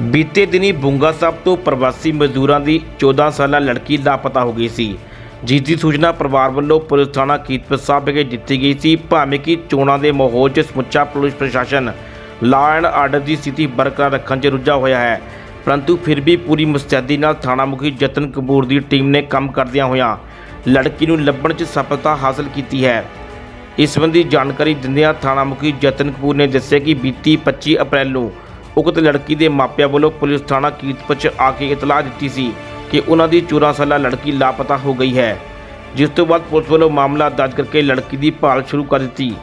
ਬੀਤੇ ਦਿਨੀ ਬੁੰਗਾ ਸਾਹਿਬ ਤੋਂ ਪ੍ਰਵਾਸੀ ਮਜ਼ਦੂਰਾਂ ਦੀ 14 ਸਾਲਾ ਲੜਕੀ ਲਾਪਤਾ ਹੋ ਗਈ ਸੀ। ਜਿਸ ਦੀ ਸੂਚਨਾ ਪਰਿਵਾਰ ਵੱਲੋਂ ਪੁਲਿਸ ਥਾਣਾ ਕੀਰਤਪੁਰ ਸਾਹਿਬ ਵਿਖੇ ਦਿੱਤੀ ਗਈ ਸੀ। ਭਾਵੇਂ ਕਿ ਚੋਣਾਂ ਦੇ ਮਾਹੌਲ 'ਚ ਸਮੁੱਚਾ ਪੁਲਿਸ ਪ੍ਰਸ਼ਾਸਨ ਲਾਅ ਐਂਡ ਆਰਡਰ ਦੀ ਸਥਿਤੀ ਬਰਕਰਾਰ ਰੱਖਣ 'ਚ ਰੁੱਝਾ ਹੋਇਆ ਹੈ। ਪਰੰਤੂ ਫਿਰ ਵੀ ਪੂਰੀ ਮੁਸਤੈਦੀ ਨਾਲ ਥਾਣਾ ਮੁਖੀ ਜਤਨ ਕਪੂਰ ਦੀ ਟੀਮ ਨੇ ਕੰਮ ਕਰਦਿਆਂ ਹੋਇਆਂ ਲੜਕੀ ਨੂੰ ਲੱਭਣ 'ਚ ਸਫਲਤਾ ਹਾਸਲ ਕੀਤੀ ਹੈ। ਇਸ ਸੰਬੰਧੀ ਜਾਣਕਾਰੀ ਦਿੰਦਿਆਂ ਥਾਣਾ ਮੁਖੀ ਜਤਨ ਕਪੂਰ ਨੇ ਦੱਸਿਆ ਕਿ ਬੀਤੀ 25 ਅਪ੍ਰੈਲ ਨੂੰ ਉਕਤ ਲੜਕੀ ਦੇ ਮਾਪਿਆਂ ਵੱਲੋਂ ਪੁਲਿਸ ਥਾਣਾ ਕੀਰਤਪੁਰ 'ਚ ਆ ਕੇ ਇਤਲਾਹ ਦਿੱਤੀ ਸੀ ਕਿ ਉਹਨਾਂ ਦੀ 14 ਸਾਲਾ ਲੜਕੀ ਲਾਪਤਾ ਹੋ ਗਈ ਹੈ। ਜਿਸ ਤੋਂ ਬਾਅਦ ਪੁਲਿਸ ਵੱਲੋਂ ਮਾਮਲਾ ਦਰਜ ਕਰਕੇ ਲੜਕੀ ਦੀ ਭਾਲ ਸ਼ੁਰੂ ਕਰ ਦਿੱਤੀ।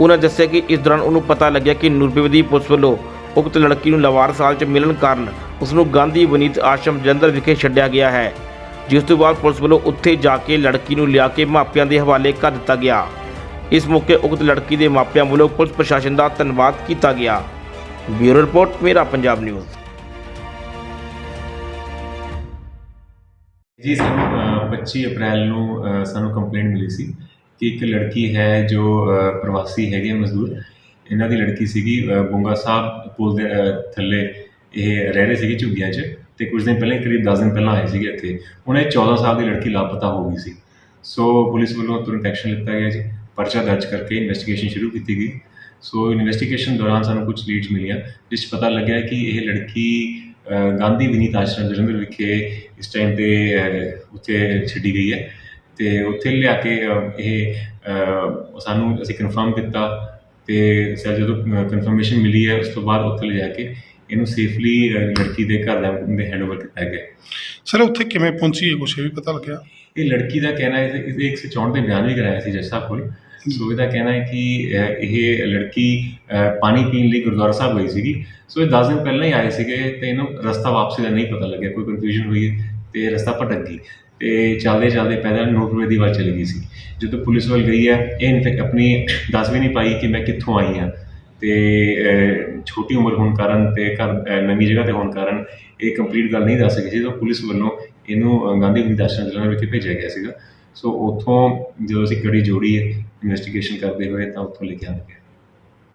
ਉਹਨਾਂ ਦੱਸਿਆ ਕਿ ਇਸ ਦੌਰਾਨ ਉਹਨੂੰ ਪਤਾ ਲੱਗਿਆ ਕਿ ਨੂਰਬੇਵਦੀ ਪੁਲਿਸ ਵੱਲੋਂ ਉਕਤ ਲੜਕੀ ਨੂੰ ਲਵਾਰ ਸਾਲ 'ਚ ਮਿਲਣ ਕਾਰਨ ਉਸ ਨੂੰ ਗਾਂਧੀ ਵਨੀਤ ਆਸ਼ਰਮ ਜਲੰਧਰ ਵਿਖੇ ਛੱਡਿਆ ਗਿਆ ਹੈ। ਜਿਸ ਤੋਂ ਬਾਅਦ ਪੁਲਿਸ ਵੱਲੋਂ ਉੱਥੇ ਜਾ ਕੇ ਲੜਕੀ ਨੂੰ ਲਿਆ ਕੇ ਮਾਪਿਆਂ ਦੇ ਹਵਾਲੇ ਕਰ ਦਿੱਤਾ ਗਿਆ। ਇਸ ਮੌਕੇ ਉਕਤ ਲੜਕੀ ਦੇ ਮਾਪਿਆਂ ਵੱਲੋਂ ਪੁਲਿਸ ਪ੍ਰਸ਼ਾਸਨ ਦਾ ਧੰਨਵਾਦ ਕੀਤਾ ਗਿਆ। ਬਿਊਰੋ ਰਿਪੋਰਟ ਮੇਰਾ ਪੰਜਾਬ ਨਿਊਜ਼। ਜੀ ਸਾਨੂੰ ਅ, 25 ਅਪ੍ਰੈਲ ਨੂੰ ਸਾਨੂੰ ਕੰਪਲੇਂਟ ਮਿਲੀ ਸੀ ਕਿ ਇੱਕ ਲੜਕੀ ਹੈ ਜੋ ਪ੍ਰਵਾਸੀ ਹੈਗੇ ਆ ਮਜ਼ਦੂਰ। ਇਹਨਾਂ ਦੀ ਲੜਕੀ ਸੀਗੀ ਅ, ਬੁੰਗਾ ਸਾਹਿਬ ਪੁਲ ਦੇ ਥੱਲੇ। ਇਹ ਰਹਿ ਰਹੇ ਸੀਗੇ ਝੁੱਗੀਆਂ 'ਚ ਤੇ ਕੁਝ ਦਿਨ ਪਹਿਲਾਂ ਕਰੀਬ 10 ਦਿਨ ਪਹਿਲਾਂ ਆਏ ਸੀਗੇ ਇੱਥੇ। ਹੁਣ ਇਹ 14 ਸਾਲ ਦੀ ਲੜਕੀ ਲਾਪਤਾ ਹੋ ਗਈ ਸੀ। ਸੋ ਪੁਲਿਸ ਵੱਲੋਂ ਤੁਰੰਤ ਐਕਸ਼ਨ ਲਿੱਤਾ ਗਿਆ ਜੀ। ਪਰਚਾ ਦਰਜ ਕਰਕੇ ਇਨਵੈਸਟੀਗੇਸ਼ਨ ਸ਼ੁਰੂ ਕੀਤੀ ਗਈ। ਸੋ ਇਨਵੈਸਟੀਗੇਸ਼ਨ ਦੌਰਾਨ ਸਾਨੂੰ ਕੁਝ ਲੀਡਸ ਮਿਲੀਆਂ ਜਿਸ ਪਤਾ ਲੱਗਿਆ ਕਿ ਇਹ ਲੜਕੀ ਗਾਂਧੀ ਵਿਨੀਤ ਆਸ਼ਰਮ ਜਲੰਧਰ ਵਿਖੇ ਇਸ ਟਾਈਮ ਤੇ ਉੱਥੇ ਛੱਡੀ ਗਈ ਹੈ। ਤੇ ਉੱਥੇ ਲਿਆ ਕੇ ਇਹ ਸਾਨੂੰ ਅਸੀਂ ਕਨਫਰਮ ਕੀਤਾ ਤੇ ਸਰ ਜਦੋਂ ਕਨਫਰਮੇਸ਼ਨ ਮਿਲੀ ਹੈ ਉਸ ਤੋਂ ਬਾਅਦ ਉੱਥੇ ਲਿਜਾ ਕੇ ਇਹਨੂੰ ਸੇਫਲੀ ਲੜਕੀ ਦੇ ਘਰ ਦੇ ਹੈਂਡਓਵਰ ਕੀਤਾ ਗਿਆ। ਸਰ ਉੱਥੇ ਕਿਵੇਂ ਪਹੁੰਚੀ ਇਹ ਵੀ ਪਤਾ ਲੱਗਿਆ? ਇਹ ਲੜਕੀ ਦਾ ਕਹਿਣਾ ਹੈ ਇਹ 164 ਦੇ ਬਿਆਨ ਵੀ ਕਰਾਇਆ ਸੀ ਜੱਜ ਸਾਹਿਬ ਕੋਲ। ਸੋ ਇਹਦਾ ਕਹਿਣਾ ਹੈ ਕਿ ਇਹ ਲੜਕੀ ਪਾਣੀ ਪੀਣ ਲਈ ਗੁਰਦੁਆਰਾ ਸਾਹਿਬ ਗਈ ਸੀਗੀ। ਸੋ ਇਹ 10 ਦਿਨ ਪਹਿਲਾਂ ਹੀ ਆਏ ਸੀਗੇ ਤੇ ਇਹਨੂੰ ਰਸਤਾ ਵਾਪਸੀ ਦਾ ਨਹੀਂ ਪਤਾ ਲੱਗਿਆ। ਕੋਈ ਕਨਫਿਊਜ਼ਨ ਹੋਈ ਤੇ ਰਸਤਾ ਭਟਕ ਗਈ। ਤੇ ਚੱਲਦੇ ਚੱਲਦੇ ਪੈਦਲ ਨੋਟਵੇ ਦੀ ਵੱਲ ਚਲੀ ਗਈ ਸੀ। ਜਦੋਂ ਪੁਲਿਸ ਵੱਲ ਗਈ ਹੈ, ਇਹ ਇਨਫੈਕਟ ਆਪਣੀ ਦੱਸ ਵੀ ਨਹੀਂ ਪਾਈ ਕਿ ਮੈਂ ਕਿੱਥੋਂ ਆਈ ਹਾਂ। ਤੇ ਛੋਟੀ ਉਮਰ ਹੋਣ ਕਾਰਨ ਤੇ ਘਰ ਨਵੀਂ ਜਗ੍ਹਾ ਤੇ ਹੋਣ ਕਾਰਨ ਇਹ ਕੰਪਲੀਟ ਗੱਲ ਨਹੀਂ ਦੱਸ ਸਕੀ ਸੀ। ਤਾਂ ਪੁਲਿਸ ਵੱਲੋਂ ਇਹਨੂੰ ਗਾਂਧੀ ਵਿਦ ਆਸ਼ਰਮ ਵਿੱਚ ਭੇਜਿਆ ਗਿਆ ਸੀਗਾ। ਸੋ ਉੱਥੋਂ ਜਦੋਂ ਅਸੀਂ ਕੜੀ ਜੋੜੀ ਇਨਵੈਸਟੀਗੇਸ਼ਨ ਕਰਦੇ ਹੋਏ ਤਾਂ ਉੱਥੋਂ ਲੈ ਕੇ ਲਿਖਿਆ ਗਿਆ